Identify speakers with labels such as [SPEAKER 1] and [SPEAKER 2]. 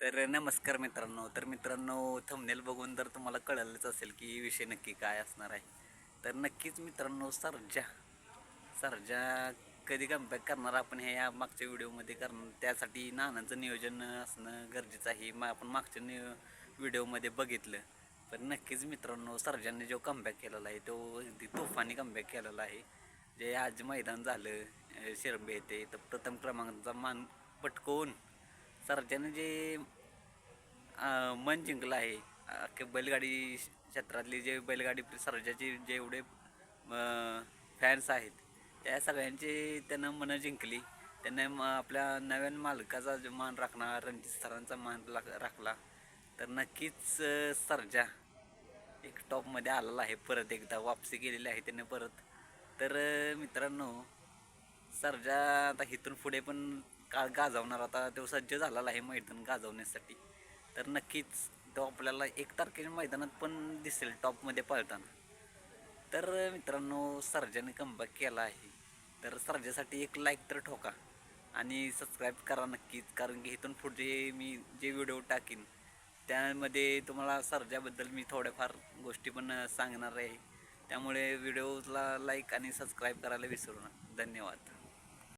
[SPEAKER 1] तर नमस्कार मित्रांनो. तर मित्रांनो थंबनेल बघून तर तुम्हाला कळलंच असेल की विषय नक्की काय असणार आहे तर नक्कीच मित्रांनो सर्जा. सर्जा कधी कम्बॅक करणार आपण हे या मागच्या व्हिडिओमध्ये करणार त्यासाठी नानांचं नियोजन असणं गरजेचं आहे. मग आपण मागच्या नि व्हिडिओमध्ये बघितलं. पण नक्कीच मित्रांनो सर्जाने जो कमबॅक केलेला आहे तो अगदी तोफानी कमबॅक केलेला आहे. जे आज मैदान झालं शिरंबे येते तर प्रथम क्रमांकाचा मान पटकवून सर्जाने जे मन जिंकलं आहे अख्खे बैलगाडी क्षेत्रातले जे बैलगाडी सर्जाचे जेवढे फॅन्स आहेत त्या सगळ्यांची त्यानं मनं जिंकली. त्यानं म आपल्या नव्यान मालकाचा जो मान राखणार रणजित सरांचा मान राखला तर नक्कीच सरजा एक टॉपमध्ये आलेला आहे. परत एकदा वापसी केलेली आहे त्याने परत. तर मित्रांनो सर्जा आता इथून पुढे पण का गाजवणार आता तो सज्ज झालेला आहे मैदान गाजवण्यासाठी. तर नक्कीच तो आपल्याला एक तारखेच्या मैदानात पण दिसेल टॉपमध्ये पळताना. तर मित्रांनो सर्जाने कमबॅक केला आहे. तर सर्जासाठी एक लाईक तर ठोका आणि सबस्क्राईब करा नक्कीच कारण की इथून पुढे मी जे व्हिडिओ टाकीन त्यामध्ये तुम्हाला सर्जाबद्दल मी थोड्याफार गोष्टी पण सांगणार आहे. त्यामुळे व्हिडिओला लाईक आणि सबस्क्राईब करायला विसरू नका. धन्यवाद.